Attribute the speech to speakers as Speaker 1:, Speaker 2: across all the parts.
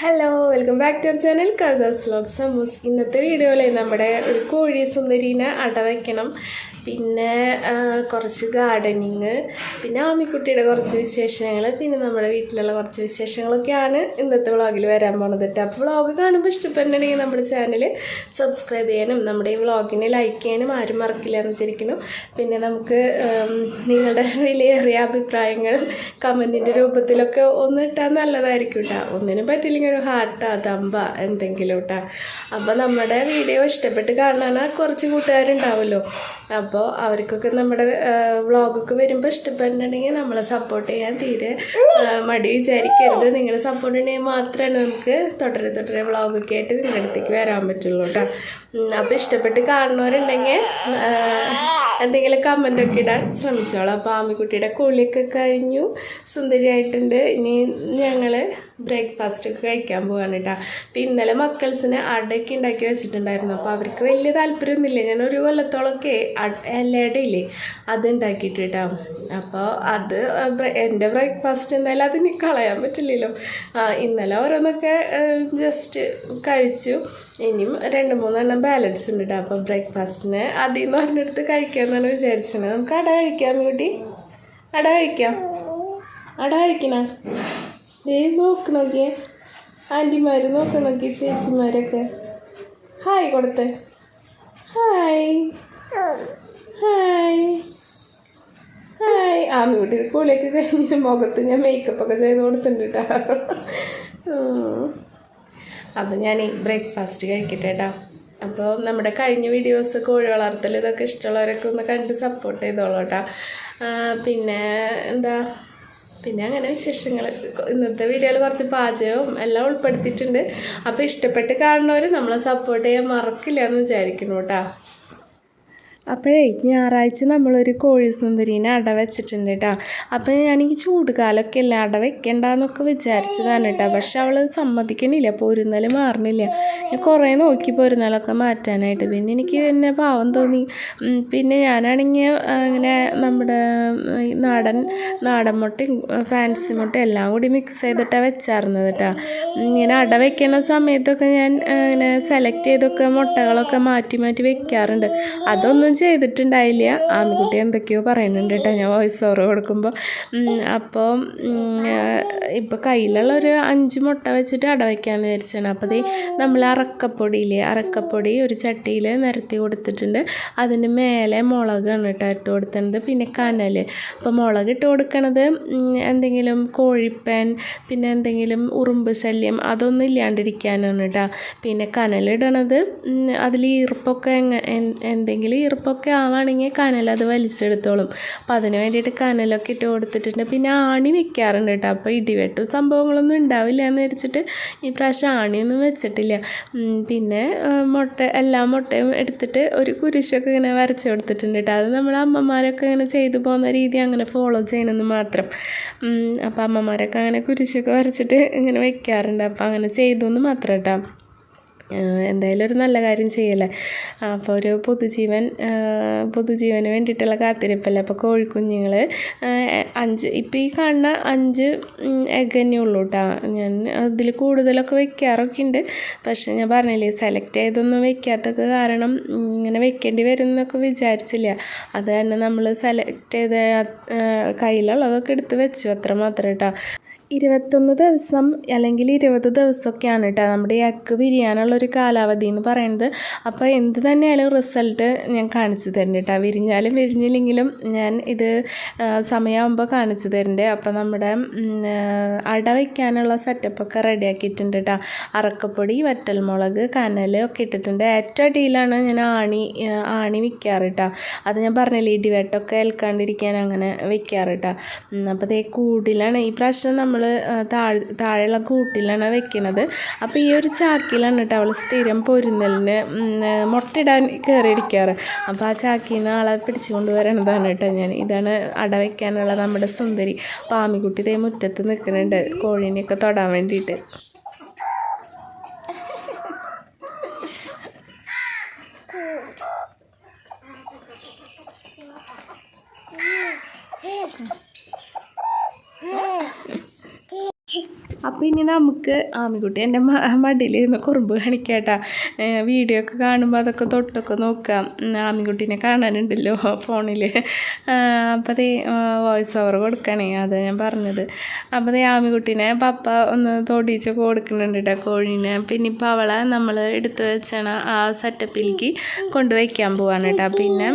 Speaker 1: Hello welcome back to our channel കഥാസ് ലോക്സ് ഇന്നത്തെ വീഡിയോയിൽ നമ്മുടെ ഒരു കോഴി സുന്ദരീനെ അടവയ്ക്കണം. പിന്നെ കുറച്ച് ഗാർഡനിങ് പിന്നെ ആമിക്കുട്ടിയുടെ കുറച്ച് വിശേഷങ്ങൾ പിന്നെ നമ്മുടെ വീട്ടിലുള്ള കുറച്ച് വിശേഷങ്ങളൊക്കെയാണ് ഇന്നത്തെ വ്ളോഗിൽ വരാൻ പോണത് കേട്ടോ അപ്പോൾ വ്ളോഗ് കാണുമ്പോൾ ഇഷ്ടപ്പെടുന്നുണ്ടെങ്കിൽ നമ്മുടെ ചാനൽ സബ്സ്ക്രൈബ് ചെയ്യാനും നമ്മുടെ ഈ വ്ളോഗിനെ ലൈക്ക് ചെയ്യാനും ആരും മറക്കില്ല എന്ന് വിചാരിക്കുന്നു. പിന്നെ നമുക്ക് നിങ്ങളുടെ വിലയേറിയ അഭിപ്രായങ്ങൾ കമന്റിന്റെ രൂപത്തിലൊക്കെ ഒന്ന് ഇട്ടാൽ നല്ലതായിരിക്കും കേട്ടോ ഒന്നിനും പറ്റില്ലെങ്കിൽ ഒരു ഹാർട്ടാ തമ്പ എന്തെങ്കിലും കേട്ടോ അപ്പോൾ നമ്മുടെ വീഡിയോ ഇഷ്ടപ്പെട്ട് കാണാൻ കുറച്ച് കൂട്ടുകാരുണ്ടാവുമല്ലോ. അപ്പോൾ അവർക്കൊക്കെ നമ്മുടെ വ്ളോഗൊക്കെ വരുമ്പോൾ ഇഷ്ടപ്പെടുന്നുണ്ടെങ്കിൽ നമ്മളെ സപ്പോർട്ട് ചെയ്യാൻ തീരെ മടി വിചാരിക്കരുത്. നിങ്ങളുടെ സപ്പോർട്ട് ഉണ്ടെങ്കിൽ മാത്രമേ നമുക്ക് തുടരെ തുടരെ വ്ളോഗൊക്കെ ആയിട്ട് നിങ്ങളുടെ അടുത്തേക്ക് വരാൻ പറ്റുള്ളൂ കേട്ടോ അപ്പോൾ ഇഷ്ടപ്പെട്ട് കാണുന്നവരുണ്ടെങ്കിൽ എന്തെങ്കിലും കമന്റൊക്കെ ഇടാൻ ശ്രമിച്ചോളാം. അപ്പോൾ ആമിക്കുട്ടിയുടെ കുളിയൊക്കെ കഴിഞ്ഞു. സുന്ദരിയായിട്ടുണ്ട്. ഇനി ഞങ്ങൾ ബ്രേക്ക്ഫാസ്റ്റ് ഒക്കെ കഴിക്കാൻ പോവാണ് കേട്ടോ അപ്പോൾ ഇന്നലെ മക്കൾസിന് അടയൊക്കെ ഉണ്ടാക്കി വെച്ചിട്ടുണ്ടായിരുന്നു. അപ്പോൾ അവർക്ക് വലിയ താല്പര്യമൊന്നുമില്ല. ഞാൻ ഒരു കൊല്ലത്തോളമൊക്കെ എല്ലയുടെ അത് ഉണ്ടാക്കിയിട്ട് കേട്ടോ അപ്പോൾ അത് എന്റെ ബ്രേക്ക്ഫാസ്റ്റ് എന്തായാലും അതിന് കളയാൻ പറ്റില്ലല്ലോ. ഇന്നലെ ഓരോന്നൊക്കെ ജസ്റ്റ് കഴിച്ചു. ഇനിയും രണ്ട് മൂന്നെണ്ണം ബാലൻസ് ഉണ്ട് കേട്ടോ അപ്പോൾ ബ്രേക്ക്ഫാസ്റ്റിന് അതിൽ നിന്ന് പറഞ്ഞെടുത്ത് കഴിക്കാമെന്നാണ് വിചാരിച്ചത്. നമുക്ക് അട കഴിക്കാം കൂട്ടി അട കഴിക്കാം. അട കഴിക്കണ? ദേ നോക്ക് നോക്കിയേ ആന്റിമാർ നോക്ക് നോക്കി ചേച്ചിമാരൊക്കെ. ഹായ് കൊടുത്തേ. ഹായ്. ഹായ്. ഹായ്. ആമിക്കുട്ടി കുളിയൊക്കെ കഴിഞ്ഞ് മുഖത്ത് ഞാൻ മേക്കപ്പ് ഒക്കെ ചെയ്ത് കൊടുത്തിട്ടുണ്ട് അപ്പം ഞാൻ ബ്രേക്ക്ഫാസ്റ്റ് കഴിക്കട്ടെ കേട്ടോ അപ്പോൾ നമ്മുടെ കഴിഞ്ഞ വീഡിയോസ് കോഴി വളർത്തൽ ഇതൊക്കെ ഇഷ്ടമുള്ളവരൊക്കെ ഒന്ന് കണ്ട് സപ്പോർട്ട് ചെയ്തോളൂ കേട്ടോ പിന്നെ എന്താ? പിന്നെ അങ്ങനെ വിശേഷങ്ങൾ ഇന്നത്തെ വീഡിയോയിൽ കുറച്ച് പാചകവും എല്ലാം ഉൾപ്പെടുത്തിയിട്ടുണ്ട്. അപ്പോൾ ഇഷ്ടപ്പെട്ട് കാണുന്നവർ നമ്മളെ സപ്പോർട്ട് ചെയ്യാൻ മറക്കില്ല എന്ന് വിചാരിക്കുന്നു കേട്ടോ. അപ്പോഴേ ഞായറാഴ്ച നമ്മളൊരു കോഴി സുന്ദരീനെ അട വെച്ചിട്ടുണ്ട് കേട്ടോ അപ്പോൾ ചൂട് കാലമൊക്കെ അല്ലേ അട വെക്കണ്ടെന്നൊക്കെ വിചാരിച്ചതാണ് കേട്ടോ പക്ഷെ അവൾ സമ്മതിക്കണില്ല പൊരുന്നൽ മാറണില്ല. ഞാൻ കുറേ നോക്കി പൊരുന്നലൊക്കെ മാറ്റാനായിട്ട്. പിന്നെ എനിക്ക് എന്നെ പാവം തോന്നി. പിന്നെ ഞാനാണെങ്കിൽ ഇങ്ങനെ നമ്മുടെ നാടൻ നാടൻ മുട്ടയും ഫാൻസി മുട്ടയും എല്ലാം കൂടി മിക്സ് ചെയ്തിട്ടാണ് വെച്ചായിരുന്നത് കേട്ടോ ഇങ്ങനെ അട വെക്കുന്ന സമയത്തൊക്കെ ഞാൻ ഇങ്ങനെ സെലക്ട് ചെയ്തൊക്കെ മുട്ടകളൊക്കെ മാറ്റി മാറ്റി വെക്കാറുണ്ട്. അതൊന്നും ചെയ്തിട്ടുണ്ടായില്ല. ആൺകുട്ടി എന്തൊക്കെയോ പറയുന്നുണ്ട് കേട്ടോ. ഞാൻ വോയിസ് ഓവർ കൊടുക്കുമ്പോൾ അപ്പോൾ ഇപ്പോൾ കയ്യിലുള്ള ഒരു അഞ്ച് മുട്ട വെച്ചിട്ട് അട വയ്ക്കാമെന്ന് വിചാരിച്ചാണ്. അപ്പോൾ ഈ നമ്മൾ അറക്കപ്പൊടിയില്ലേ അറക്കപ്പൊടി ഒരു ചട്ടിയിൽ നിരത്തി കൊടുത്തിട്ടുണ്ട്. അതിന് മേലെ മുളകാണ് കേട്ടോ ഇട്ട് കൊടുത്തത് പിന്നെ കനൽ അപ്പോൾ മുളക് ഇട്ട് കൊടുക്കണത് എന്തെങ്കിലും കോഴിപ്പാൻ പിന്നെ എന്തെങ്കിലും ഉറുമ്പ് ശല്യം അതൊന്നും ഇല്ലാണ്ടിരിക്കാനാണ് കേട്ടോ. പിന്നെ കനലിടണത് അതിൽ ഈർപ്പൊക്കെ എങ്ങ- എൻ- ഈർപ്പൊക്കെ ആവുകയാണെങ്കിൽ കനൽ അത് വലിച്ചെടുത്തോളും. അപ്പോൾ അതിന് വേണ്ടിയിട്ട് കനലൊക്കെ ഇട്ട് കൊടുത്തിട്ടുണ്ട്. പിന്നെ ആണി വെക്കാറുണ്ട് കേട്ടോ. അപ്പോൾ ഇടിവെട്ടും സംഭവങ്ങളൊന്നും ഉണ്ടാവില്ല എന്ന് വെച്ചിട്ട് ഈ പ്രാവശ്യം ആണിയൊന്നും വെച്ചിട്ടില്ല. പിന്നെ മുട്ട എല്ലാ മുട്ടയും എടുത്തിട്ട് ഒരു കുരിശൊക്കെ ഇങ്ങനെ വരച്ച് കൊടുത്തിട്ടുണ്ട് കേട്ടോ. അത് നമ്മൾ അമ്മമാരൊക്കെ ഇങ്ങനെ ചെയ്തു പോകുന്ന രീതി അങ്ങനെ ഫോളോ ചെയ്യണമെന്ന് മാത്രം. അപ്പോൾ അമ്മമാരൊക്കെ അങ്ങനെ കുരിശൊക്കെ വരച്ചിട്ട് ഇങ്ങനെ വെക്കാറുണ്ട്. അപ്പോൾ അങ്ങനെ ചെയ്തു എന്ന് മാത്രം കേട്ടോ. എന്തായാലും ഒരു നല്ല കാര്യം ചെയ്യല്ലേ? അപ്പോൾ ഒരു പൊതുജീവൻ പൊതുജീവന് വേണ്ടിയിട്ടുള്ള കാത്തിരിപ്പല്ലേ? അപ്പോൾ കോഴിക്കുഞ്ഞുങ്ങൾ അഞ്ച് ഇപ്പോൾ ഈ കാണുന്ന അഞ്ച് എഗ് തന്നെ ഉള്ളൂ കേട്ടോ ഞാൻ അതിൽ കൂടുതലൊക്കെ വെക്കാറൊക്കെ ഉണ്ട് പക്ഷേ ഞാൻ പറഞ്ഞില്ലേ സെലക്ട് ചെയ്തൊന്നും വെക്കാത്തൊക്കെ കാരണം ഇങ്ങനെ വെക്കേണ്ടി വരും എന്നൊക്കെ വിചാരിച്ചില്ല. അത് തന്നെ നമ്മൾ സെലക്ട് ചെയ്ത കയ്യിലുള്ളതൊക്കെ എടുത്ത് വെച്ചു അത്ര മാത്രം കേട്ടോ ഇരുപത്തൊന്ന് ദിവസം അല്ലെങ്കിൽ ഇരുപത് ദിവസമൊക്കെയാണ് കേട്ടോ നമ്മുടെ ഈ അക്ക് വിരിയാനുള്ള ഒരു കാലാവധി എന്ന് പറയുന്നത്. അപ്പോൾ എന്ത് തന്നെയായാലും റിസൾട്ട് ഞാൻ കാണിച്ചു തരുന്നുണ്ട് കേട്ടോ. വിരിഞ്ഞാലും വിരിഞ്ഞില്ലെങ്കിലും ഞാൻ ഇത് സമയമാകുമ്പോൾ കാണിച്ചു തരുന്നുണ്ട്. അപ്പോൾ നമ്മുടെ അട വയ്ക്കാനുള്ള സെറ്റപ്പൊക്കെ റെഡിയാക്കിയിട്ടുണ്ട് കേട്ടോ. അറക്കപ്പൊടി വറ്റൽമുളക് കനൽ ഒക്കെ ഇട്ടിട്ടുണ്ട്. ഏറ്റവും അടിയിലാണ് ഞാൻ ആണി ആണി വിൽക്കാറ് കേട്ടോ. അത് ഞാൻ പറഞ്ഞില്ലേ ഇടിവെട്ടൊക്കെ ഏൽക്കാണ്ടിരിക്കാൻ അങ്ങനെ വെക്കാറ് കേട്ടോ. അപ്പോൾ ദേ കൂടിലാണ്. ഈ പ്രാവശ്യം നമ്മൾ താഴെ താഴെയുള്ള കൂട്ടിലാണ് വെക്കുന്നത് അപ്പോൾ ഈ ഒരു ചാക്കിലാണ് കേട്ടോ അവൾ സ്ഥിരം പൊരുന്നലിന് മുട്ടയിടാൻ കയറിയിരിക്കാറ് അപ്പോൾ ആ ചാക്കിൽ നിന്ന് ആളെ പിടിച്ചുകൊണ്ട് വരണതാണ് കേട്ടോ ഞാൻ. ഇതാണ് അട വയ്ക്കാനുള്ള നമ്മുടെ സുന്ദരി. പാമിക്കുട്ടി ദേ മുറ്റത്ത് നിൽക്കുന്നുണ്ട് കോഴീനെയൊക്കെ തൊടാൻ വേണ്ടിയിട്ട്. അപ്പോൾ അപ്പോൾ ഇനി നമുക്ക് ആമിക്കുട്ടി എന്റെ മടിയിലിരുന്ന് കുറുമ്പ് കാണിക്കാട്ടാ. വീഡിയോ ഒക്കെ കാണുമ്പോൾ അതൊക്കെ തൊട്ടൊക്കെ നോക്കാം. ആമിക്കുട്ടീനെ കാണാനുണ്ടല്ലോ ഫോണിൽ അപ്പോൾ അതേ വോയിസ് ഓവർ കൊടുക്കണേ അത് ഞാൻ പറഞ്ഞത്. അപ്പോൾ അതേ ആമിക്കുട്ടീനെ പപ്പ ഒന്ന് തൊടിച്ചൊക്കെ കൊടുക്കുന്നുണ്ട് കേട്ടോ കോഴീനെ. പിന്നെ ഇപ്പോൾ അവളെ നമ്മൾ എടുത്ത് വെച്ചണ ആ സെറ്റപ്പിലേക്ക് കൊണ്ടുവയ്ക്കാൻ പോവാണ് കേട്ടോ പിന്നെ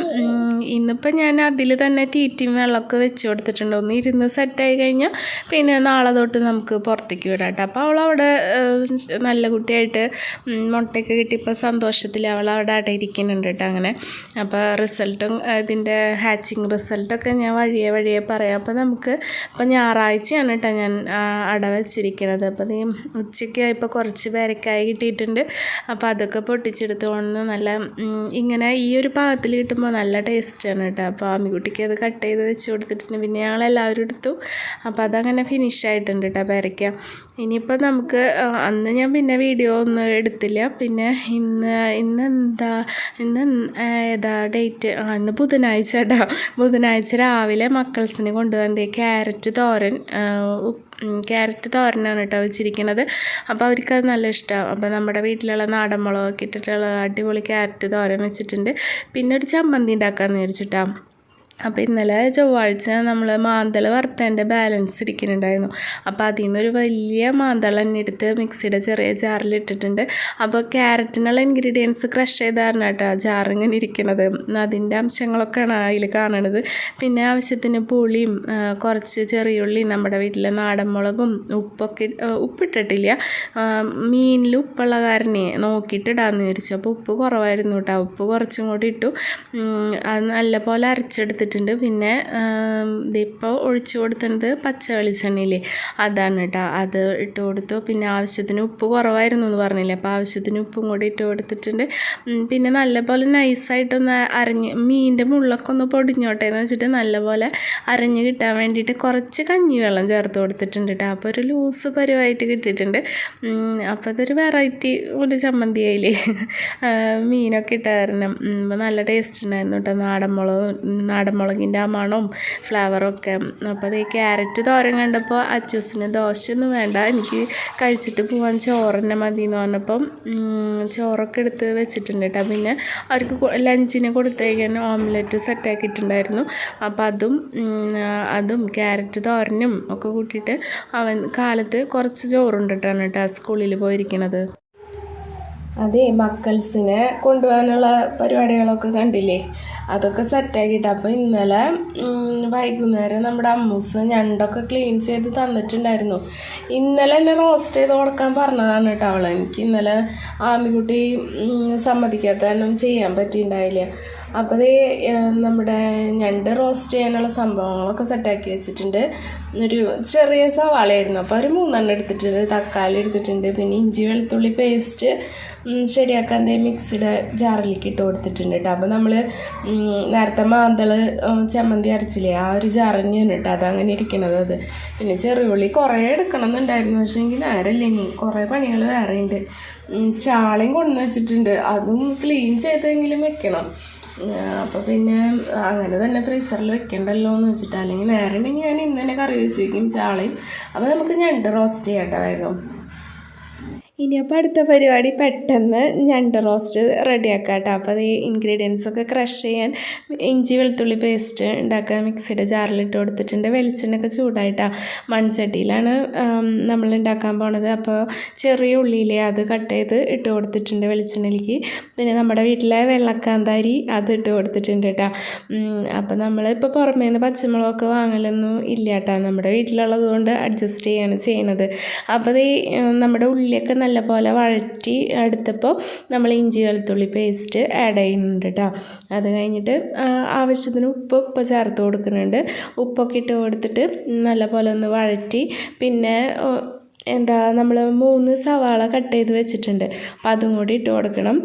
Speaker 1: ഇന്നിപ്പോൾ ഞാൻ അതിൽ തന്നെ തീറ്റിയും വെള്ളമൊക്കെ വെച്ച് കൊടുത്തിട്ടുണ്ട്. ഒന്ന് ഇരുന്ന് സെറ്റായി കഴിഞ്ഞാൽ പിന്നെ നാളെ തൊട്ട് നമുക്ക് പുറത്തേക്ക് വിടാം വിടാട്ടോ അപ്പോൾ അവളവിടെ അവിടെ നല്ല കുട്ടിയായിട്ട് മുട്ടയ്ക്ക് മുട്ടയൊക്കെ കിട്ടിയപ്പോൾ സന്തോഷത്തിൽ അവൾ അവിടെ അവിടെ ഇരിക്കുന്നുണ്ട് കേട്ടോ അങ്ങനെ. അപ്പോൾ റിസൾട്ടും ഇതിന്റെ ഹാച്ചിങ് റിസൾട്ടൊക്കെ ഞാൻ വഴിയെ വഴിയെ പറയാം. അപ്പോൾ നമുക്ക് ഇപ്പോൾ ഞായറാഴ്ചയാണ് കേട്ടോ ഞാൻ അട വെച്ചിരിക്കുന്നത് അപ്പോൾ നീ ഉച്ചയ്ക്ക് ഇപ്പോൾ കുറച്ച് പേരക്കായി കിട്ടിയിട്ടുണ്ട്. അപ്പോൾ അതൊക്കെ പൊട്ടിച്ചെടുത്തുകൊണ്ട് നല്ല ഇങ്ങനെ ഈ ഒരു പാകത്തിൽ കിട്ടുമ്പോൾ നല്ല ടേസ്റ്റാണ് കേട്ടോ അപ്പോൾ ആമിക്കുട്ടിക്ക് അത് കട്ട് ചെയ്ത് വെച്ച് കൊടുത്തിട്ടുണ്ട്. പിന്നെ ഞങ്ങളെല്ലാവരും എടുത്തു. അപ്പോൾ അതങ്ങനെ ഫിനിഷ് ആയിട്ടുണ്ട് കേട്ടോ പേരയ്ക്ക ഇനിയിപ്പോൾ നമുക്ക് അന്ന് ഞാൻ പിന്നെ വീഡിയോ ഒന്നും എടുത്തില്ല. പിന്നെ ഇന്ന് ഇന്ന് എന്താ ഇന്ന് ഏതാ ഡേറ്റ് ആ ഇന്ന് ബുധനാഴ്ച കേട്ടോ ബുധനാഴ്ച രാവിലെ മക്കൾസിന് കൊണ്ടുവന്നത് ക്യാരറ്റ് തോരൻ ക്യാരറ്റ് തോരനാണ് കേട്ടോ വെച്ചിരിക്കുന്നത് അപ്പോൾ അവർക്കത് നല്ല ഇഷ്ടമാണ് അപ്പോൾ നമ്മുടെ വീട്ടിലുള്ള നാടൻ മുളകൊക്കെ ഇട്ടിട്ടുള്ള അടിപൊളി ക്യാരറ്റ് തോരൻ വെച്ചിട്ടുണ്ട്. പിന്നെ ഒരു ചമ്മന്തി ഉണ്ടാക്കാമെന്ന് വിചാരിച്ചിട്ടാണ് അപ്പോൾ ഇന്നലെ ചൊവ്വാഴ്ച നമ്മൾ മാന്തള വറുത്തതിന്റെ ബാലൻസ് ഇരിക്കുന്നുണ്ടായിരുന്നു. അപ്പോൾ അതിൽ നിന്നൊരു വലിയ മാന്തള തന്നെ എടുത്ത് മിക്സിയുടെ ചെറിയ ജാറിൽ ഇട്ടിട്ടുണ്ട്. അപ്പോൾ ക്യാരറ്റിനുള്ള ഇൻഗ്രീഡിയൻസ് ക്രഷ് ചെയ്താണ് കേട്ടോ ജാറിങ്ങനെ ഇരിക്കണത്. അതിന്റെ അംശങ്ങളൊക്കെയാണ് അതിൽ കാണണത്. പിന്നെ ആവശ്യത്തിന് പുളിയും കുറച്ച് കുറച്ച് ചെറിയുള്ളി നമ്മുടെ വീട്ടിലെ നാടൻ മുളകും ഉപ്പൊക്കെ ഉപ്പിട്ടിട്ടില്ല മീനിൽ ഉപ്പുള്ള കാരനെ നോക്കിയിട്ട് ഇടാമെന്ന് വിചാരിച്ചു. അപ്പോൾ ഉപ്പ് കുറവായിരുന്നു കേട്ടോ. ഉപ്പ് കുറച്ചും കൂടി ഇട്ടു. അത് നല്ലപോലെ അരച്ചെടുത്തിട്ടുണ്ട് പിന്നെ ഇതിപ്പോൾ ഒഴിച്ചു കൊടുത്തിട്ടുണ്ട് പച്ച വെളിച്ചെണ്ണയില്ലേ അതാണ് കേട്ടോ അത് ഇട്ട് കൊടുത്തു. പിന്നെ ആവശ്യത്തിന് ഉപ്പ് കുറവായിരുന്നു എന്ന് പറഞ്ഞില്ലേ? അപ്പോൾ ആവശ്യത്തിന് ഉപ്പും കൂടി ഇട്ട് കൊടുത്തിട്ടുണ്ട്. പിന്നെ നല്ലപോലെ നൈസായിട്ടൊന്ന് അരഞ്ഞ് മീനിന്റെ മുള്ളൊക്കെ ഒന്ന് പൊടിഞ്ഞോട്ടെ എന്ന് വെച്ചിട്ട് നല്ലപോലെ അരഞ്ഞ് കിട്ടാൻ വേണ്ടിയിട്ട് കുറച്ച് കഞ്ഞി വെള്ളം ചേർത്ത് കൊടുത്തിട്ടുണ്ട് കേട്ടോ അപ്പോൾ ഒരു ലൂസ് പരുവായിട്ട് കിട്ടിയിട്ടുണ്ട്. അപ്പോൾ അതൊരു വെറൈറ്റി ഒരു ചമ്മന്തി ആയില്ലേ മീനൊക്കെ ഇട്ടായിരുന്നു അപ്പോൾ നല്ല ടേസ്റ്റ് ഉണ്ടായിരുന്നു കേട്ടോ നാടൻ മുളക് നാടൻ മുളകിന്റെ ആ മണവും ഫ്ലവറും ഒക്കെ അപ്പോൾ അത് ക്യാരറ്റ് തോരൻ കണ്ടപ്പോൾ അച്ചൂസിന് ദോശയൊന്നും വേണ്ട എനിക്ക് കഴിച്ചിട്ട് പോകാൻ ചോറ് മതി എന്ന് പറഞ്ഞപ്പം ചോറൊക്കെ എടുത്ത് വെച്ചിട്ടുണ്ട് കേട്ടോ. പിന്നെ അവർക്ക് ലഞ്ചിന് കൊടുത്തേക്കാൻ ഓംലെറ്റ് സെറ്റാക്കിയിട്ടുണ്ടായിരുന്നു അപ്പോൾ അതും അതും ക്യാരറ്റ് തോരനും ഒക്കെ കൂട്ടിയിട്ട് അവൻ കാലത്ത് കുറച്ച് ചോറുണ്ടിട്ടാണ് കേട്ടോ സ്കൂളിൽ പോയിരിക്കണത്. അതെ മക്കൾസിനെ കൊണ്ടുപോകാനുള്ള പരിപാടികളൊക്കെ കണ്ടില്ലേ? അതൊക്കെ സെറ്റാക്കിയിട്ട് അപ്പോൾ ഇന്നലെ വൈകുന്നേരം നമ്മുടെ അമ്മൂസ് ഞണ്ടൊക്കെ ക്ലീൻ ചെയ്ത് തന്നിട്ടുണ്ടായിരുന്നു. ഇന്നലെ എന്നെ റോസ്റ്റ് ചെയ്ത് കൊടുക്കാൻ പറഞ്ഞതാണ് കേട്ടോ അവൾ എനിക്ക് ഇന്നലെ ആമിക്കുട്ടി സമ്മതിക്കാത്ത ചെയ്യാൻ പറ്റിയിട്ടുണ്ടായില്ല അപ്പോൾ അത് നമ്മുടെ ഞണ്ട് റോസ്റ്റ് ചെയ്യാനുള്ള സംഭവങ്ങളൊക്കെ സെറ്റാക്കി വെച്ചിട്ടുണ്ട്. ഒരു ചെറിയ സവാളയായിരുന്നു. അപ്പോൾ ഒരു മൂന്നെണ്ണം എടുത്തിട്ടുണ്ട്. തക്കാളി എടുത്തിട്ടുണ്ട്. പിന്നെ ഇഞ്ചി വെളുത്തുള്ളി പേസ്റ്റ് ശരിയാക്കാൻ മിക്സിയുടെ ജാറിലേക്ക് ഇട്ട് കൊടുത്തിട്ടുണ്ട് കേട്ടോ അപ്പോൾ നമ്മൾ നേരത്തെ മാന്തൾ ചമ്മന്തി അരച്ചില്ലേ ആ ഒരു ജാറ് തന്നെയാണ് കേട്ടോ അതങ്ങനെ ഇരിക്കണത് അത്. പിന്നെ ചെറുപുള്ളി കുറേ എടുക്കണം എന്നുണ്ടായിരുന്നു. പക്ഷേ എനിക്ക് നേരമില്ല ഇനി. കുറേ പണികൾ വേറെ ഉണ്ട് ചാളയും കൊണ്ടുവന്ന് വെച്ചിട്ടുണ്ട് അതും ക്ലീൻ ചെയ്തെങ്കിലും വെക്കണം. അപ്പോൾ പിന്നെ അങ്ങനെ തന്നെ ഫ്രീസറിൽ വെക്കണ്ടല്ലോ എന്ന് വെച്ചിട്ട് അല്ലെങ്കിൽ നേരെ ഉണ്ടെങ്കിൽ ഞാൻ ഇന്ന് തന്നെ കറി വെച്ച് വയ്ക്കും ചാളയും. അപ്പോൾ നമുക്ക് ഞണ്ട് റോസ്റ്റ് ചെയ്യട്ടെ വേഗം. ഇനി അപ്പോൾ അടുത്ത പരിപാടി പെട്ടെന്ന് ഞണ്ട് റോസ്റ്റ് റെഡിയാക്കാം കേട്ടോ അപ്പോൾ അത് ഇൻഗ്രീഡിയൻസ് ഒക്കെ ക്രഷ് ചെയ്യാൻ ഇഞ്ചി വെളുത്തുള്ളി പേസ്റ്റ് ഉണ്ടാക്കാൻ മിക്സിയുടെ ജാറിലിട്ട് കൊടുത്തിട്ടുണ്ട്. വെളിച്ചെണ്ണയൊക്കെ ചൂടായിട്ടാണ് മൺചട്ടിയിലാണ് നമ്മൾ ഉണ്ടാക്കാൻ പോണത്. അപ്പോൾ ചെറിയ ഉള്ളിയിലെ അത് കട്ട് ചെയ്ത് ഇട്ട് കൊടുത്തിട്ടുണ്ട് വെളിച്ചെണ്ണയിലേക്ക്. പിന്നെ നമ്മുടെ വീട്ടിലെ വെള്ളക്കാന്താരി അത് ഇട്ട് കൊടുത്തിട്ടുണ്ട് കേട്ടോ അപ്പോൾ നമ്മളിപ്പോൾ പുറമേ നിന്ന് പച്ചമുളകൊക്കെ വാങ്ങലൊന്നും ഇല്ല കേട്ടോ നമ്മുടെ വീട്ടിലുള്ളത് കൊണ്ട് അഡ്ജസ്റ്റ് ചെയ്യാണ് ചെയ്യണത്. അപ്പോൾ ഈ നമ്മുടെ ഉള്ളിയൊക്കെ നല്ലപോലെ വഴറ്റി എടുത്തപ്പോൾ നമ്മൾ ഇഞ്ചി വെളുത്തുള്ളി പേസ്റ്റ് ആഡ് ചെയ്യുന്നുണ്ട് കേട്ടോ അത് കഴിഞ്ഞിട്ട് ആവശ്യത്തിന് ഉപ്പ് ഉപ്പ് ചേർത്ത് കൊടുക്കുന്നുണ്ട്. ഉപ്പൊക്കെ ഇട്ട് കൊടുത്തിട്ട് നല്ലപോലെ ഒന്ന് വഴറ്റി. പിന്നെ എന്താ നമ്മൾ മൂന്ന് സവാള കട്ട് ചെയ്ത് വെച്ചിട്ടുണ്ട്. അപ്പോൾ അതും കൂടി ഇട്ട് കൊടുക്കണം.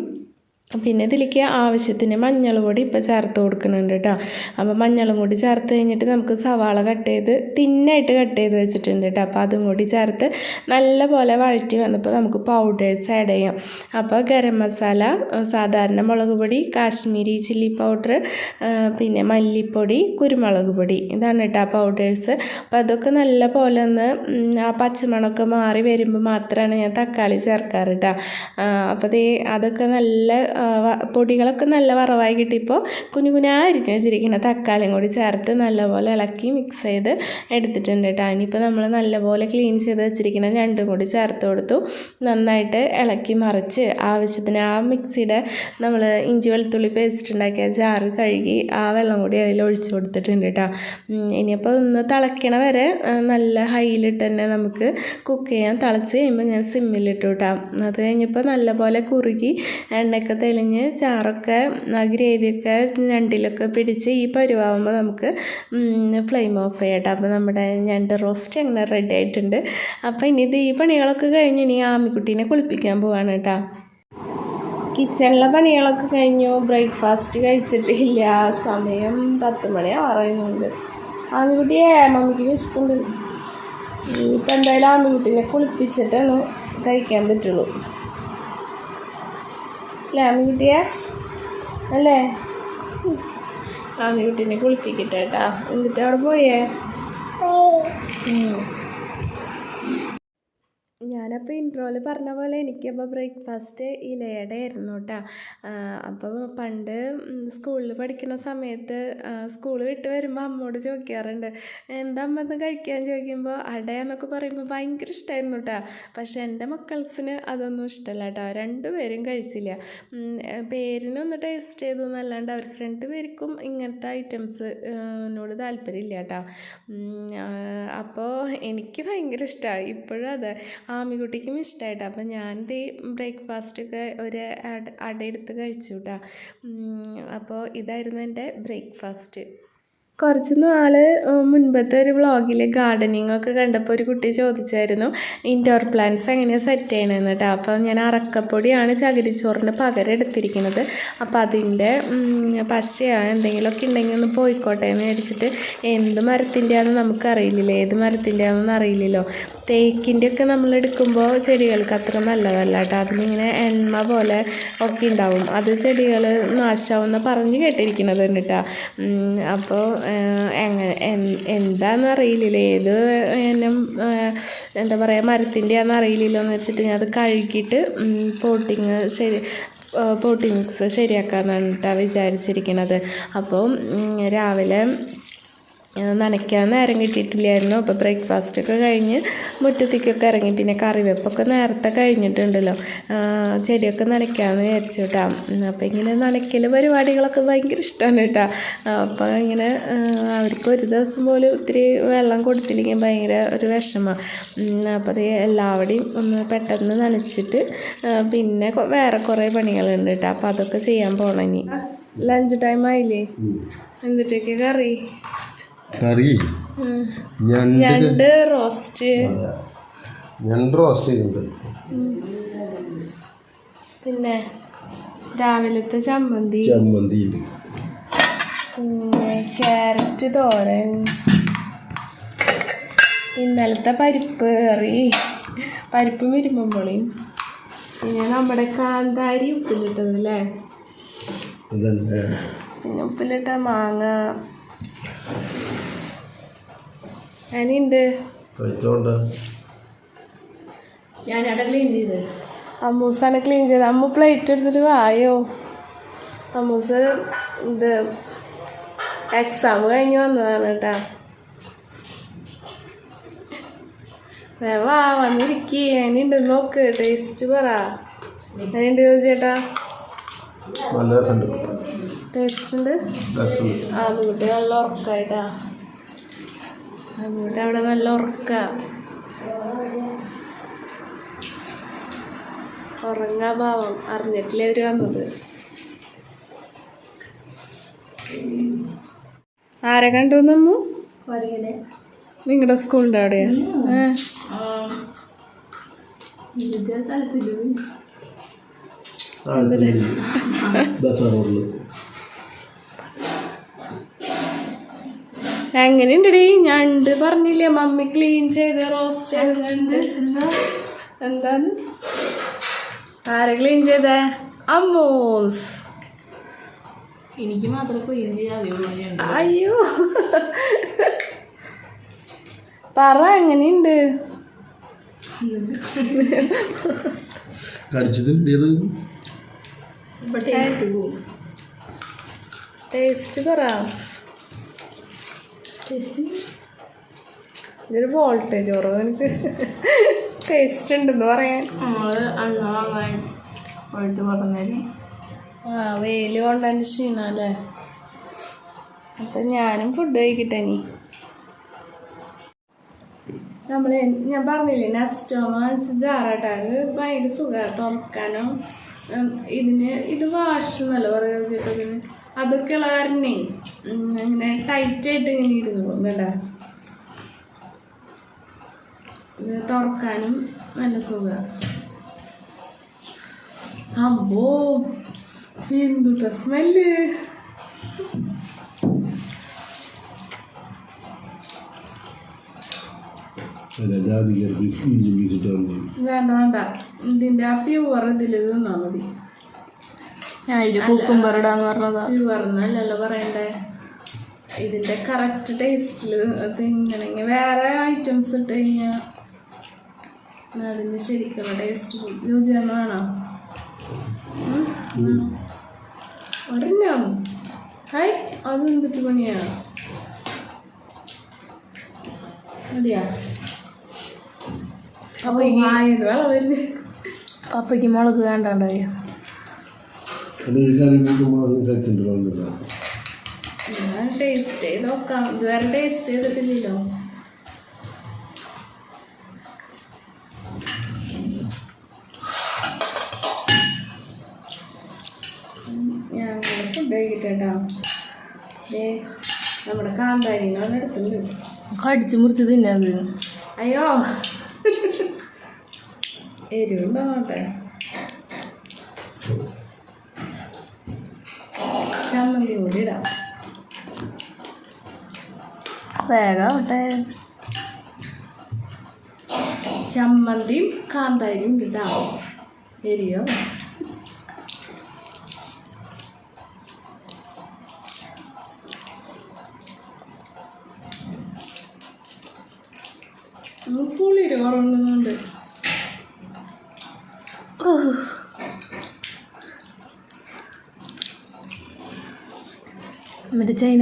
Speaker 1: പിന്നെ ഇതിലേക്ക് ആവശ്യത്തിന് മഞ്ഞൾ പൊടി ഇപ്പോൾ ചേർത്ത് കൊടുക്കുന്നുണ്ട് കേട്ടോ. അപ്പോൾ മഞ്ഞളും കൂടി ചേർത്ത് കഴിഞ്ഞിട്ട് നമുക്ക് സവാള കട്ട് ചെയ്ത് തിന്നായിട്ട് കട്ട് ചെയ്ത് വെച്ചിട്ടുണ്ട് കേട്ടോ. അപ്പോൾ അതും കൂടി ചേർത്ത് നല്ല പോലെ വഴറ്റി വന്നപ്പോൾ നമുക്ക് പൗഡേഴ്സ് ആഡ് ചെയ്യാം. അപ്പോൾ ഗരം മസാല സാധാരണ മുളക് പൊടി കാശ്മീരി ചില്ലി പൗഡർ പിന്നെ മല്ലിപ്പൊടി കുരുമുളക് പൊടി ഇതാണ് കേട്ടോ പൗഡേഴ്സ് അപ്പോൾ അതൊക്കെ നല്ല പോലെ ഒന്ന് ആ പച്ചമണമൊക്കെ മാറി വരുമ്പോൾ മാത്രമാണ് ഞാൻ തക്കാളി ചേർക്കാറ് കേട്ടോ. അപ്പോൾ ദേ അതൊക്കെ നല്ല പൊടികളൊക്കെ നല്ല വറവായി കിട്ടിയപ്പോൾ കുഞ്ഞു കുഞ്ഞായിരിക്കും വെച്ചിരിക്കുന്ന തക്കാളിയും കൂടി ചേർത്ത് നല്ലപോലെ ഇളക്കി മിക്സ് ചെയ്ത് എടുത്തിട്ടുണ്ട് കേട്ടോ ഇനിയിപ്പോൾ നമ്മൾ നല്ലപോലെ ക്ലീൻ ചെയ്ത് വെച്ചിരിക്കുന്ന രണ്ടും കൂടി ചേർത്ത് കൊടുത്തു. നന്നായിട്ട് ഇളക്കി മറിച്ച് ആവശ്യത്തിന് ആ മിക്സിയുടെ നമ്മൾ ഇഞ്ചി വെളുത്തുള്ളി പേസ്റ്റ് ഉണ്ടാക്കിയ ജാറ് കഴുകി ആ വെള്ളം കൂടി അതിൽ ഒഴിച്ചു കൊടുത്തിട്ടുണ്ട് കേട്ടോ ഇനിയിപ്പോൾ ഒന്ന് തിളയ്ക്കണ വരെ നല്ല ഹൈയിലിട്ട് തന്നെ നമുക്ക് കുക്ക് ചെയ്യാൻ തിളച്ച് കഴിയുമ്പോൾ ഞാൻ സിമ്മിലിട്ടു കേട്ടോ അത് കഴിഞ്ഞപ്പോൾ നല്ലപോലെ കുറുകി എണ്ണയൊക്കെ തെളിഞ്ഞ് ചാറൊക്കെ ഗ്രേവിയൊക്കെ ഞണ്ടിലൊക്കെ പിടിച്ച് ഈ പരുവാകുമ്പോൾ നമുക്ക് ഫ്ലെയിം ഓഫ് ചെയ്യട്ടെ അപ്പോൾ നമ്മുടെ ഞണ്ട് റോസ്റ്റ് അങ്ങനെ റെഡി ആയിട്ടുണ്ട്. അപ്പോൾ ഇനി ഇത് ഈ പണികളൊക്കെ കഴിഞ്ഞ് ഇനി ആമിക്കുട്ടീനെ കുളിപ്പിക്കാൻ പോവാണ് കേട്ടോ. കിച്ചണിലെ പണികളൊക്കെ കഴിഞ്ഞു. ബ്രേക്ക്ഫാസ്റ്റ് കഴിച്ചിട്ടില്ല. സമയം പത്ത് മണിയാ പറയുന്നുണ്ട് ആമിക്കുട്ടിയെ മമ്മിക്ക് വിശക്കുണ്ട് ഇനിയിപ്പോൾ എന്തായാലും ആമിക്കുട്ടീനെ കുളിപ്പിച്ചിട്ടാണ് കഴിക്കാൻ പറ്റുള്ളൂ. അല്ലേ ആമിക്കുട്ടിയെ അല്ലേ. ആമിക്കുട്ടീനെ കുളിപ്പിക്കട്ടെ കേട്ടാ എന്നിട്ട് അവിടെ പോയേ ഉം. ഞാനപ്പോൾ ഇൻട്രോയിൽ പറഞ്ഞ പോലെ എനിക്കപ്പോൾ ബ്രേക്ക്ഫാസ്റ്റ് ഇലയുടെ ആയിരുന്നു കേട്ടോ അപ്പോൾ പണ്ട് സ്കൂളിൽ പഠിക്കുന്ന സമയത്ത് സ്കൂൾ വിട്ട് വരുമ്പോൾ അമ്മോട് ചോദിക്കാറുണ്ട് എന്താ അമ്മ ഇന്ന് കഴിക്കാൻ? ചോദിക്കുമ്പോൾ അടയെന്നൊക്കെ പറയുമ്പോൾ ഭയങ്കര ഇഷ്ടമായിരുന്നു കേട്ടോ പക്ഷേ എന്റെ മക്കൾസിന് അതൊന്നും ഇഷ്ടമല്ല കേട്ടോ രണ്ടുപേരും കഴിച്ചില്ല. പേരിനൊന്ന് ടേസ്റ്റ് ചെയ്തു എന്നല്ലാണ്ട് അവർക്ക് രണ്ടുപേർക്കും ഇങ്ങനത്തെ ഐറ്റംസ് എന്നോട് താല്പര്യമില്ല കേട്ടോ അപ്പോൾ എനിക്ക് ഭയങ്കര ഇഷ്ടമാണ് ഇപ്പോഴും അതെ. ആമിക്കുട്ടിക്കും ഇഷ്ടമായിട്ട് അപ്പം ഞാൻ ബ്രേക്ക്ഫാസ്റ്റൊക്കെ ഒരു അട എടുത്ത് കഴിച്ചു കേട്ടോ അപ്പോൾ ഇതായിരുന്നു എന്റെ ബ്രേക്ക്ഫാസ്റ്റ്. കുറച്ച് നാൾ മുൻപത്തെ ഒരു വ്ളോഗിൽ ഗാർഡനിങ് ഒക്കെ കണ്ടപ്പോൾ ഒരു കുട്ടി ചോദിച്ചായിരുന്നു ഇൻഡോർ പ്ലാന്റ്സ് എങ്ങനെയാണ് സെറ്റ് ചെയ്യണമെന്ന് കേട്ടോ അപ്പോൾ ഞാൻ അറക്കപ്പൊടിയാണ് ചകിരിച്ചോറിന് പകരം എടുത്തിരിക്കുന്നത്. അപ്പോൾ അതിന്റെ പശയോ എന്തെങ്കിലുമൊക്കെ ഉണ്ടെങ്കിൽ ഒന്ന് പോയിക്കോട്ടെ എന്ന് വിചാരിച്ചിട്ട് എന്ത് മരത്തിന്റെയാണെന്ന് നമുക്കറിയില്ലല്ലോ. ഏത് മരത്തിന്റെയാണെന്ന് അറിയില്ലല്ലോ. തേക്കിന്റെ ഒക്കെ നമ്മൾ എടുക്കുമ്പോൾ ചെടികൾക്ക് അത്ര നല്ലതല്ല കേട്ടോ. അതിലിങ്ങനെ എണ്ണ പോലെ ഒക്കെ ഉണ്ടാവും. അത് ചെടികൾ നാശമാവുന്ന പറഞ്ഞ് കേട്ടിരിക്കുന്നത് കേട്ടോ. അപ്പോൾ എങ്ങനെ എന്താണെന്ന് അറിയില്ലല്ലോ ഏത് എന്നെ എന്താ പറയുക മരത്തിന്റെയാണെന്ന് അറിയില്ലല്ലോ എന്ന് വെച്ചിട്ട് ഞാൻ അത് കഴുകിയിട്ട് പോട്ടിങ് ശരി പോട്ടിങ്സ് ശരിയാക്കാമെന്നാണ് കേട്ടോ വിചാരിച്ചിരിക്കുന്നത് അപ്പോൾ രാവിലെ നനയ്ക്കാൻ നേരം കിട്ടിയിട്ടില്ലായിരുന്നു. അപ്പോൾ ബ്രേക്ക്ഫാസ്റ്റൊക്കെ കഴിഞ്ഞ് മുറ്റത്തേക്കൊക്കെ ഇറങ്ങി. പിന്നെ കറിവെപ്പൊക്കെ നേരത്തെ കഴിഞ്ഞിട്ടുണ്ടല്ലോ. ചെടിയൊക്കെ നനയ്ക്കാമെന്ന് വിചാരിച്ചു കേട്ടോ അപ്പോൾ ഇങ്ങനെ നനയ്ക്കൽ പരിപാടികളൊക്കെ ഭയങ്കര ഇഷ്ടമാണ് കേട്ടോ അപ്പോൾ ഇങ്ങനെ അവർക്ക് ഒരു ദിവസം പോലും ഒത്തിരി വെള്ളം കൊടുത്തില്ലെങ്കിൽ ഭയങ്കര ഒരു വിഷമമാണ് അപ്പോൾ അത് എല്ലാവരുടെയും ഒന്ന് പെട്ടെന്ന് നനച്ചിട്ട് പിന്നെ വേറെ കുറേ പണികളുണ്ട് കേട്ടോ അപ്പോൾ അതൊക്കെ ചെയ്യാൻ പോകണം ഇനി. ലഞ്ച് ടൈം ആയില്ലേ? എന്നിട്ടൊക്കെ കറി?
Speaker 2: കറി. ഞണ്ട്
Speaker 1: റോസ്റ്റ്.
Speaker 2: ഞണ്ട് റോസ്റ്റ് ഉണ്ട്
Speaker 1: പിന്നെ രാവിലത്തെ ചമ്മന്തി.
Speaker 2: ചമ്മന്തി
Speaker 1: പിന്നെ ക്യാരറ്റ് തോരൻ. ഇന്നലത്തെ പരിപ്പ് കറി. പരിപ്പ് ഇരുമ്പുളിയും പിന്നെ നമ്മുടെ കാന്താരി ഉപ്പിലിട്ടത് അല്ലേ
Speaker 2: അതന്നെ
Speaker 1: പിന്നെ ഉപ്പിലിട്ട മാങ്ങ. ക്ലീൻ ചെയ്ത്. അമ്മൂസാണ് ക്ലീൻ ചെയ്തത് അമ്മു പ്ലേറ്റ് എടുത്തിട്ട് വായോ? അമ്മൂസ് ഇത് എക്സാം കഴിഞ്ഞ് വന്നതാണ് കേട്ടാ. വേ വാ വന്നിരിക്കേ. അതിനുണ്ട് നോക്ക്. ടേസ്റ്റ് പറ. അതിനുണ്ട് ചോദിച്ചേട്ടാ.
Speaker 2: നല്ല രസമുണ്ട്.
Speaker 1: ടേസ്റ്റ് ഉണ്ട്. ആ വീട്ടിൽ നല്ല ഉറക്കായിട്ടാ. ആ വീട്ടിൽ അവിടെ നല്ല ഉറക്ക. ഉറങ്ങാ ഭാവം അറിഞ്ഞിട്ടില്ലേ അവർ വന്നത്? ആരെ കണ്ടു നമ്മു നിങ്ങളുടെ സ്കൂളിന്റെ അവിടെയാ? ഏ? എങ്ങനെയുണ്ടടി? ഞണ്ട് പറഞ്ഞില്ലേ മമ്മി ക്ലീൻ ചെയ്ത് റോസ്റ്റ് എന്താന്ന്? ആരെ ക്ലീൻ ചെയ്തേ? അമ്മൂസ്.
Speaker 3: എനിക്ക് മാത്രമേ ക്ലീൻ ചെയ്യാൻ
Speaker 1: അയ്യോ. പറ എങ്ങനെയുണ്ട്?
Speaker 3: ടേസ്റ്റ്
Speaker 1: പറ. ഇതൊരു വോൾട്ടേജ് കുറവ്. എനിക്ക് ടേസ്റ്റ് ഉണ്ടെന്ന് പറയാൻ.
Speaker 3: നമ്മൾ അണ്ണ വാങ്ങാൻ പോയിട്ട്
Speaker 1: ആ വെയിൽ കൊണ്ടതിന്റെ ക്ഷീണം അല്ലേ? അപ്പം ഞാനും ഫുഡ് കഴിക്കട്ടെ നീ നമ്മൾ ഞാൻ പറഞ്ഞില്ലേ നെസ്റ്റോമ ജാറാട്ടാ അത് ഭയങ്കര സുഖമാണ് തുറക്കാനും ഇതിന് ഇത് വാഷ് എന്നല്ല പറയുക കാരണേ. ഉം, ഇങ്ങനെ ടൈറ്റായിട്ട് ഇങ്ങനെ ഇരുന്നു. പോകുന്നുണ്ട ഇത് തുറക്കാനും നല്ല സുഖമാണ് അമ്പോ എന്തുട്ട സ്മെല്ല് വേണ്ട വേണ്ട. ഇതിന്റെ ആ പ്യൂവർ ഇതിൽ തിന്നാ മതി.
Speaker 3: കുക്കുംബർ ഇടാന്ന് പറഞ്ഞതാ.
Speaker 1: പ്യൂവർ എന്നല്ലല്ലോ പറയണ്ടേ? ഇതിന്റെ കറക്റ്റ് ടേസ്റ്റിൽ അത് ഇങ്ങനെ വേറെ ഐറ്റംസ് ഇട്ട് കഴിഞ്ഞാൽ അതിന്റെ ശരിക്കുള്ള ടേസ്റ്റ് രുചിയാണോ? ഒരെണ്ണം. ഹായ് അത് എന്തിട്ട് പണിയാ? മതിയാ.
Speaker 3: അപ്പൊ പപ്പയ്ക്ക് മുളക് വേണ്ടാണ്ടായി
Speaker 2: അത് ഈ കറി കൂട്ടുമ്പോൾ കഴിച്ചിട്ടുണ്ടോ
Speaker 1: ഞാൻ ടേസ്റ്റ് ചെയ്ത് നോക്കാം. ഇതുവരെ ടേസ്റ്റ് ചെയ്തിട്ടില്ലല്ലോ. ഞാൻ ഫുഡ് നമ്മുടെ
Speaker 3: കടിച്ച് മുറിച്ച് തിന്നത്
Speaker 1: അയ്യോ. എരിവുണ്ടോ ചമ്മന്തി കൂടി ഇടാം
Speaker 3: വേഗമാവട്ടെ
Speaker 1: ചമ്മന്തിയും കാന്താരിയും ഇടാം. എരിയോ?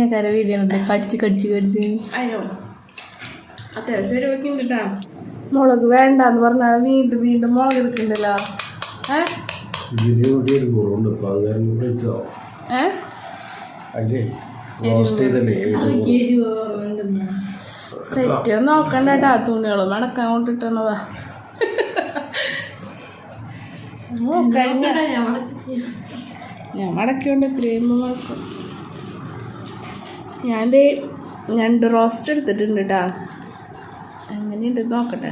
Speaker 3: മറ്റേ ചൈനക്കാരെ വീഡിയോ ഉണ്ട് കടിച്ച് കടിച്ച് കടിച്ച്.
Speaker 1: അയ്യോ. അത്യാവശ്യം കേട്ടാ മുളക് വേണ്ടെന്ന് പറഞ്ഞാൽ വീണ്ടും വീണ്ടും മുളക് എടുക്കണ്ടല്ലോ. സെറ്റ് നോക്കണ്ട തുണികളും മടക്കാൻ കൊണ്ടിട്ടണതാ. ഞാൻ മടക്കിയോണ്ട് ഇത്രയും മടക്കും. ഞാൻ ദേ ഞാൻ റോസ്റ്റ് എടുത്തിട്ടുണ്ട് കേട്ടാ എങ്ങനെയുണ്ട് നോക്കട്ടെ.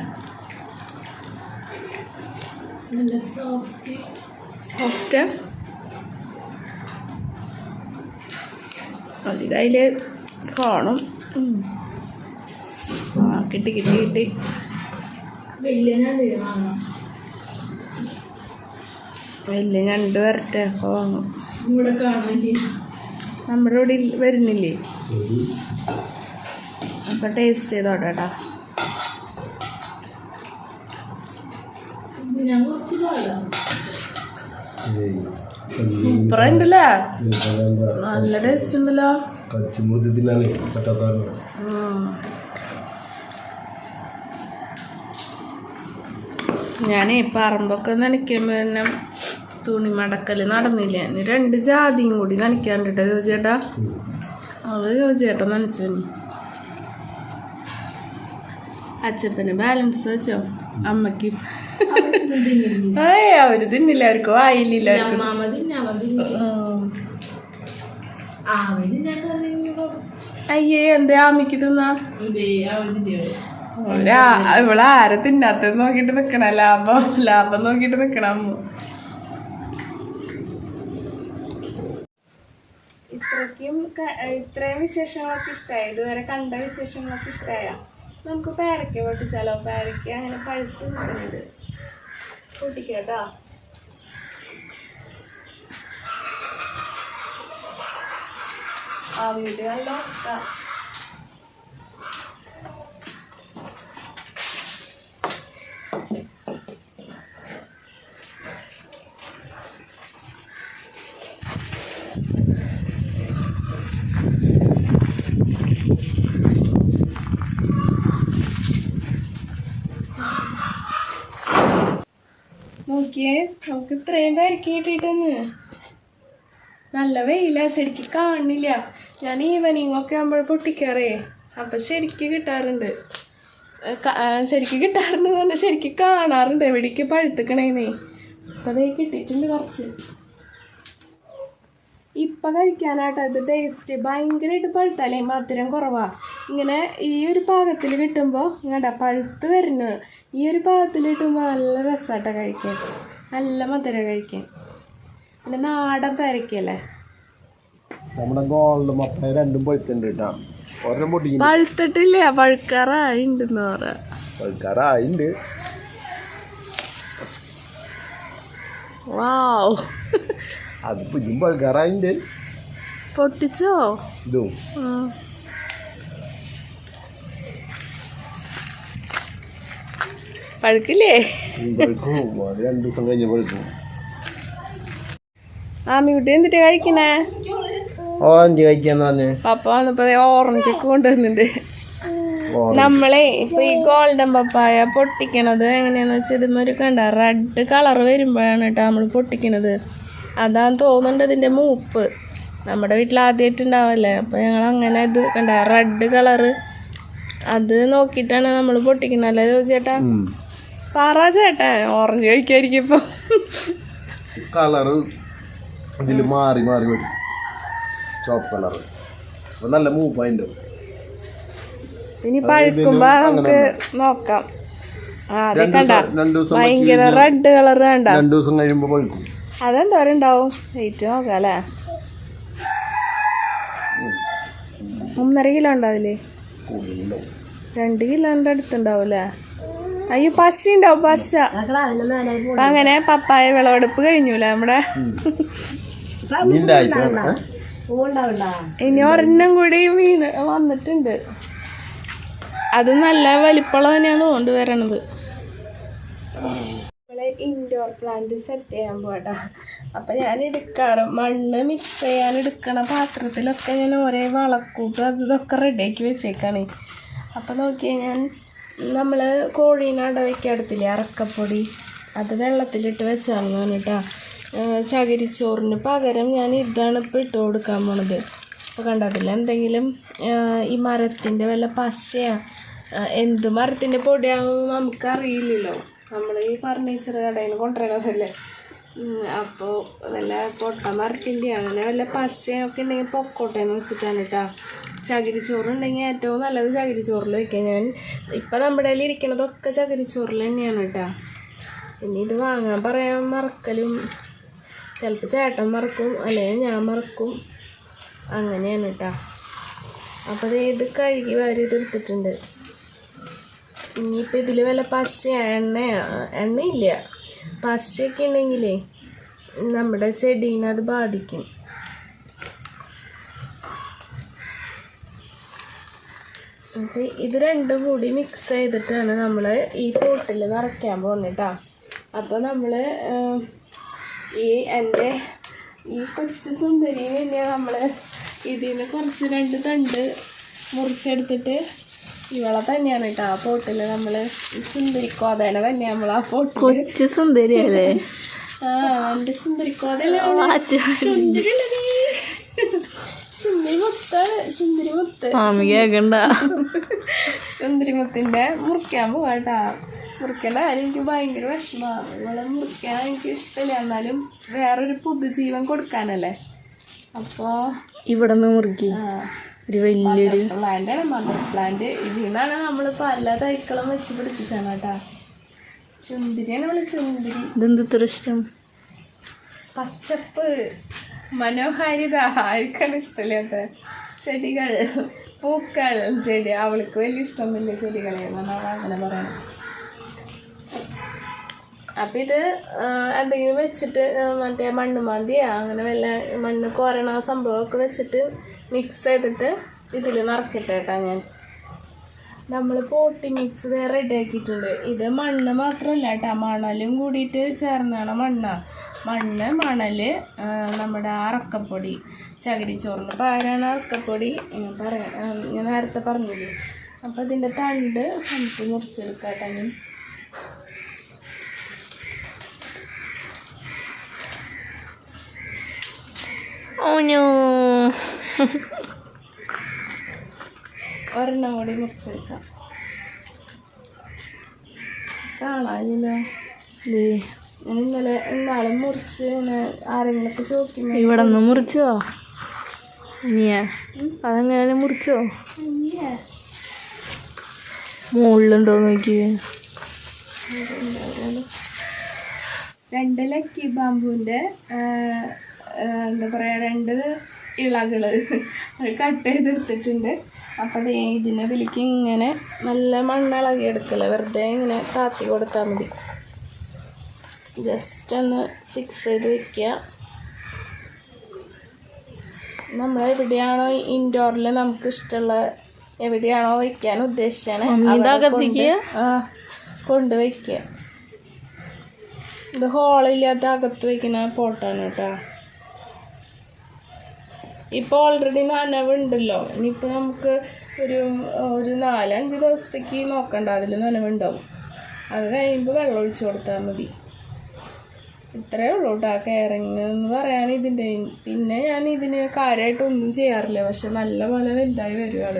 Speaker 1: സോഫ്റ്റ് ഒരു കയ്യിൽ. ആ കിട്ടി കിട്ടി കിട്ടി.
Speaker 3: വലിയ
Speaker 1: ഞണ്ട് വരട്ടെ അപ്പോൾ വാങ്ങും. നമ്മുടെ ഇവിടെ വരുന്നില്ലേ? അപ്പം ടേസ്റ്റ് ചെയ്തോട്ടെ കേട്ടോ.
Speaker 3: ഞാൻ
Speaker 1: സൂപ്പർ ഉണ്ടല്ലേ? നല്ല ടേസ്റ്റ് ഉണ്ടല്ലോ. ഞാനേ പറമ്പൊക്കെ നനയ്ക്കുമ്പോൾ തന്നെ തുണി മടക്കൽ നടന്നില്ല. രണ്ട് ജാതിയും കൂടി നനയ്ക്കാണ്ടിട്ടോ ചോദിച്ചേട്ടാ അത് ചേട്ടൻ നനച്ചു അച്ഛപ്പന് ബാലൻസ് വെച്ചോ? അമ്മയ്ക്ക് ഏയ് അവർ തിന്നില്ല അവർക്ക് വായില്ല അയ്യേ എന്തേ ആമിക്ക് തിന്നാ? ഇവളാരെ തിന്നാത്ത നോക്കിട്ട് നിക്കണ ലാഭം ലാഭം നോക്കിട്ട് നിക്കണ അമ്മ. ഇത്രയ്ക്കും ഇത്രയും വിശേഷങ്ങളൊക്കെ ഇഷ്ടമായി ഇതുവരെ കണ്ട വിശേഷങ്ങളൊക്കെ ഇഷ്ടമായ നമുക്ക് പേരയ്ക്ക പൊട്ടിച്ചാലോ? പേരയ്ക്ക അങ്ങനെ പഴുത്ത് നിൽക്കുന്നുണ്ട്. പൊട്ടിക്കട്ടോ. ആ വീട് നോക്കിയേ നമുക്ക് ഇത്രയും പേരക്ക് കിട്ടിയിട്ടെന്ന്. നല്ല വെയിലാ ശരിക്ക് കാണില്ല ഞാൻ ഈവനിങ് ഒക്കെ ആകുമ്പോൾ പൊട്ടിക്കാറേ. അപ്പം ശരിക്ക് കിട്ടാറുണ്ട്. ശരിക്ക് കിട്ടാറുണ്ട് പറഞ്ഞാൽ ശരിക്ക് കാണാറുണ്ട്. എവിടേക്ക് പഴുത്തിക്കണേന്നേ. അപ്പം അതേ കിട്ടിയിട്ടുണ്ട് കുറച്ച്. ഇപ്പം കഴിക്കാനായിട്ട് അത് ടേസ്റ്റ് ഭയങ്കരമായിട്ട് പഴുത്താലേ മധുരം കുറവാണ് ഇങ്ങനെ ഈ ഒരു പാകത്തിൽ കിട്ടുമ്പോൾ ഇങ്ങണ്ട പഴുത്ത് വരുന്നു. ഈ ഒരു പാകത്തിൽ കിട്ടുമ്പോൾ നല്ല രസമായിട്ട് കഴിക്കാൻ. നല്ല മധുരം കഴിക്കാൻ. പിന്നെ നാടൻ പേരക്കല്ലേ
Speaker 2: നമ്മുടെ ഗോൾഡ് മൊത്തം രണ്ടും പഴുത്തുണ്ട് കേട്ടോ ഒരെണ്ണം പൊട്ടിക്കുന്നു.
Speaker 1: പഴുത്തിട്ടില്ല പഴുക്കാറായിണ്ടെന്ന് പറ.
Speaker 2: ആൾക്കാരായിണ്ട്
Speaker 1: വാവ്
Speaker 2: അത് പുതിയും പഴുക്കാറായിണ്ട്
Speaker 1: പൊട്ടിച്ചോ?
Speaker 2: ഇതും.
Speaker 1: ആ. പഴുക്കില്ലേ?
Speaker 2: രണ്ടു ദിവസം കഴിഞ്ഞ് പഴുക്കും.
Speaker 1: ആമിക്കുട്ടി എന്നിട്ട് കഴിക്കണേ?
Speaker 2: ഓറഞ്ച് കഴിക്കാന്ന് പറഞ്ഞു?
Speaker 1: പപ്പ വന്നപ്പോ ഓറഞ്ച് ഒക്കെ കൊണ്ടുവന്നിട്ടുണ്ട്. നമ്മളെ ഇപ്പൊ ഈ ഗോൾഡൻ പപ്പായ പൊട്ടിക്കണത് എങ്ങനെയാന്ന് വെച്ചാൽ ഇതുമൊരു കണ്ട റെഡ് കളർ വരുമ്പോഴാണ് കേട്ടോ നമ്മൾ പൊട്ടിക്കണത്. അതാന്ന് തോന്നുന്നുണ്ട് ഇതിന്റെ മൂപ്പ്. നമ്മുടെ വീട്ടിൽ ആദ്യമായിട്ട് ഉണ്ടാവല്ലേ അപ്പോൾ ഞങ്ങൾ അങ്ങനെ ഇത് കണ്ട റെഡ് കളറ് അത് നോക്കിയിട്ടാണ് നമ്മൾ പൊട്ടിക്കുന്നത്. അല്ലേ ചേട്ടാ? പറ ചേട്ടാ ഓറഞ്ച് കഴിക്കായിരിക്കും ഇപ്പൊ.
Speaker 2: കളറ് ഇതിൽ മാറി മാറി വരും. ചോപ്പ് കളറ് അപ്പൊ നല്ല മൂപ്പതിന്റെ
Speaker 1: ഇനി പഴുക്കുമ്പോ നമുക്ക് നോക്കാം. ആ അത് കണ്ട. ഭയങ്കര റെഡ് കളർ വേണ്ട.
Speaker 2: രണ്ടു ദിവസം കഴിയുമ്പോ പഴുക്കും.
Speaker 1: അതെന്തോരം ഉണ്ടാവും വെയിറ്റ് നോക്കാം അല്ലേ? ഒന്നര കിലോ ഉണ്ടാവില്ലേ രണ്ട് കിലോ കിലോന്റെ അടുത്തുണ്ടാവൂലേ അയ്യോ പശ ഉണ്ടാവും പശ. അങ്ങനെ പപ്പായ വിളവെടുപ്പ് കഴിഞ്ഞൂലേ നമ്മുടെ? ഇനി ഒരെണ്ണം കൂടി വീണ് വന്നിട്ടുണ്ട്. അത് നല്ല വലിപ്പമുള്ള തന്നെയാണ് തോണ്ട് വരണത്. ഇൻഡോർ പ്ലാന്റ് സെറ്റ് ചെയ്യാൻ പോട്ടാ അപ്പൊ ഞാൻ എടുക്കാറ്. മണ്ണ് മിക്സ് ചെയ്യാൻ എടുക്കണ പാത്രത്തിലൊക്കെ ഞാൻ ഒരേ വളക്കൂട്ട് അത് ഇതൊക്കെ റെഡിയാക്കി വെച്ചേക്കാണ്. അപ്പോൾ നോക്കിയ ഞാൻ നമ്മൾ കോഴീനെ അടവയ്ക്ക് അടുത്തില്ലേ അറക്കപ്പൊടി അത് വെള്ളത്തിലിട്ട് വെച്ചാണ് കേട്ടാ ചകിരിച്ചോറിന് പകരം ഞാൻ ഇതാണ് ഇപ്പോൾ ഇട്ട് കൊടുക്കാൻ പോണത്. അപ്പോൾ കണ്ടതില്ല എന്തെങ്കിലും ഈ മരത്തിന്റെ വല്ല പശയാ ആ, എന്ത് മരത്തിന്റെ പൊടിയാണെന്ന് നമുക്കറിയില്ലല്ലോ. നമ്മൾ ഈ ഫർണിച്ചർ കടയിൽ നിന്ന് കൊണ്ടുവരണതല്ലേ അപ്പോൾ വല്ല പൊട്ട മരത്തിന്റെ അങ്ങനെ വല്ല പശയൊക്കെ ഉണ്ടെങ്കിൽ പൊക്കോട്ടെ എന്ന് വെച്ചിട്ടാണ് കേട്ടോ ചകിരിച്ചോറ് ഉണ്ടെങ്കിൽ ഏറ്റവും നല്ലത് ചകിരിച്ചോറിൽ വയ്ക്കാം ഞാൻ ഇപ്പം നമ്മുടെ കയ്യിൽ ഇരിക്കണതൊക്കെ ചകിരിച്ചോറിൽ തന്നെയാണ് കേട്ടോ പിന്നെ ഇത് വാങ്ങാൻ പറയാൻ മറക്കലും. ചിലപ്പോൾ ചേട്ടൻ മറക്കും അല്ലെങ്കിൽ ഞാൻ മറക്കും. അങ്ങനെയാണ് കേട്ടോ അപ്പോൾ ഇത് കഴുകി വാരി എടുത്തിട്ടുണ്ട്. ഇനിയിപ്പോൾ ഇതിൽ വല്ല പശ എണ്ണ എണ്ണയില്ല. പശയൊക്കെ ഉണ്ടെങ്കിലേ നമ്മുടെ ചെടീനെ അത് ബാധിക്കും. അപ്പോൾ ഇത് രണ്ടും കൂടി മിക്സ് ചെയ്തിട്ടാണ് നമ്മൾ ഈ പോട്ടിൽ നിറയ്ക്കാൻ പോകുന്നത് കേട്ടോ അപ്പോൾ നമ്മൾ ഈ എന്റെ ഈ കൊച്ചു സുന്ദരി തന്നെയാണ് നമ്മൾ ഇതിൽ നിന്ന് കുറച്ച് രണ്ട് തണ്ട് മുറിച്ചെടുത്തിട്ട് ഇവളെ തന്നെയാണ് കേട്ടോ. ആ പോട്ടിൽ നമ്മൾ സുന്ദരിക്കോതേനെ തന്നെ നമ്മൾ ആ പോട്ടിൽ
Speaker 3: കൊച്ചു സുന്ദരിയല്ലേ?
Speaker 1: ആ എന്റെ സുന്ദരിക്കോതല്ലേ സുന്ദരി സുന്ദരി മുത്താണ് സുന്ദരി മുത്ത്.
Speaker 3: മാമി കേക്കണ്ട.
Speaker 1: സുന്ദരിമുത്തിന്റെ മുറിക്കാൻ പോവാട്ടാ മുറിക്കണ്ട കാര്യം എനിക്ക് ഭയങ്കര വിഷമമാണ് ഇവളെ മുറിക്കാൻ എനിക്ക് ഇഷ്ടമില്ല. എന്നാലും വേറൊരു പുതുജീവൻ കൊടുക്കാനല്ലേ. അപ്പോൾ
Speaker 3: ഇവിടെ നിന്ന് മുറുക്കി ഒരു വലിയൊരു
Speaker 1: പ്ലാന്റ് ആണ് മദർ പ്ലാന്റ് ഇതിൽ നിന്നാണ് നമ്മൾ ഐക്കളും വെച്ച് പിടിപ്പിച്ചാണ് കേട്ടാ. ചുന്തിരിയാണ് നമ്മൾ ചുന്തിരി.
Speaker 3: ഇതെന്ത് ഇത്ര ഇഷ്ടം?
Speaker 1: പച്ചപ്പ്. മനോഹാരിത. ആർക്കാണ് ഇഷ്ടമില്ലാത്ത ചെടികൾ? പൂക്കൾ. ചെടി. അവൾക്ക് വലിയ ഇഷ്ടമില്ല ചെടികളെ എന്നാണ് അങ്ങനെ പറയുന്നത് അപ്പം ഇത് എന്തെങ്കിലും വെച്ചിട്ട് മറ്റേ മണ്ണ് മാന്തിയാ? അങ്ങനെ വല്ല മണ്ണ് കോരണ സംഭവമൊക്കെ വെച്ചിട്ട് മിക്സ് ചെയ്തിട്ട് ഇതിൽ നിറക്കട്ടെ കേട്ടോ ഞാൻ. നമ്മൾ പോട്ടി മിക്സ് റെഡി ആക്കിയിട്ടുണ്ട്. ഇത് മണ്ണ് മാത്രമല്ല കേട്ടോ മണലും കൂടിയിട്ട് ചേർന്നാണ് മണ്ണ. മണ്ണ് മണൽ ആ, നമ്മുടെ അറക്കപ്പൊടി ചകിരിച്ചോറിന് പകരമാണ് അറക്കപ്പൊടി. പറയാം ഞാൻ നേരത്തെ പറഞ്ഞില്ലേ? അപ്പോൾ ഇതിന്റെ തണ്ട് നമുക്ക് മുറിച്ചെടുക്കാം കേട്ടോ ഞാൻ
Speaker 3: ഞോ
Speaker 1: ഒരെണ്ണം കൂടി മുറിച്ചെടുക്കാം കാണാനില്ല. ഇന്നലെ ഇന്നാളെ മുറിച്ച് ആരെങ്കിലൊക്കെ ചോദിക്കും
Speaker 3: ഇവിടെ നിന്ന് മുറിച്ചോ? നീയാ അതെങ്ങനെ മുറിച്ചോ? മുകളിലുണ്ടോ നോക്കി.
Speaker 1: രണ്ട് ലക്കി ബാമ്പുവിന്റെ എന്താ പറയുക രണ്ട് ഇളകൾ കട്ട് ചെയ്തെടുത്തിട്ടുണ്ട്. അപ്പോൾ അത് ഇതിനെ ഇതിലേക്ക് ഇങ്ങനെ നല്ല മണ്ണിളകി എടുക്കില്ല വെറുതെ ഇങ്ങനെ താത്തി കൊടുത്താൽ മതി. ജസ്റ്റ് ഒന്ന് ഫിക്സ് ചെയ്ത് വെക്കുക നമ്മൾ എവിടെയാണോ ഇൻഡോറിൽ നമുക്ക് ഇഷ്ടമുള്ള എവിടെയാണോ വയ്ക്കാൻ ഉദ്ദേശിച്ചാണ് കൊണ്ടുവയ്ക്കുക ഇത് ഹോളില്ലാത്ത അകത്ത് വയ്ക്കുന്ന പോട്ടാണ് കേട്ടോ. ഇപ്പോൾ ഓൾറെഡി നനവ് നനവുണ്ടല്ലോ. ഇനിയിപ്പോൾ നമുക്ക് ഒരു ഒരു നാലഞ്ച് ദിവസത്തേക്ക് നോക്കണ്ട. അതിൽ നനവുണ്ടാവും. അത് കഴിയുമ്പോൾ വെള്ളം ഒഴിച്ചു കൊടുത്താൽ മതി. ഇത്രയേ ഉള്ളൂ കേട്ടോ കെയറിങ് എന്ന് പറയാൻ ഇതിന്റെ പിന്നെ ഞാൻ ഇതിന് കാര്യമായിട്ടൊന്നും ചെയ്യാറില്ല. പക്ഷെ നല്ല പോലെ വലുതായി വരും ആൾ.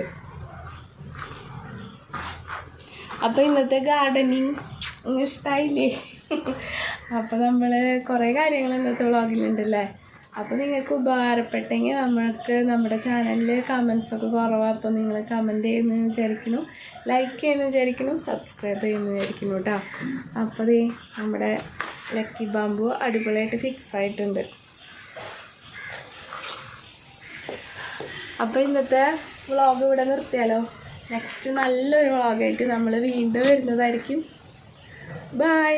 Speaker 1: അപ്പോൾ ഇന്നത്തെ ഗാർഡനിങ് ഇഷ്ടമായില്ലേ അപ്പോൾ നമ്മൾ കുറേ കാര്യങ്ങൾ ഇന്നത്തെ വ്ളോഗിലുണ്ടല്ലേ അപ്പോൾ നിങ്ങൾക്ക് ഉപകാരപ്പെട്ടെങ്കിൽ നമ്മൾക്ക് നമ്മുടെ ചാനലിൽ കമൻസൊക്കെ കുറവാണ് അപ്പോൾ നിങ്ങൾ കമന്റ് ചെയ്യുന്നു വിചാരിക്കുന്നു. ലൈക്ക് ചെയ്യുന്നു വിചാരിക്കുന്നു. സബ്സ്ക്രൈബ് ചെയ്യുന്നു വിചാരിക്കുന്നു കേട്ടോ അപ്പോൾ ദേ നമ്മുടെ ലക്കി ബാമ്പു അടിപൊളിയായിട്ട് ഫിക്സ് ആയിട്ടുണ്ട്. അപ്പോൾ ഇന്നത്തെ വ്ളോഗ് ഇവിടെ നിർത്തിയാലോ? നെക്സ്റ്റ് നല്ലൊരു വ്ളോഗായിട്ട് നമ്മൾ വീണ്ടും വരുന്നതായിരിക്കും. ബൈ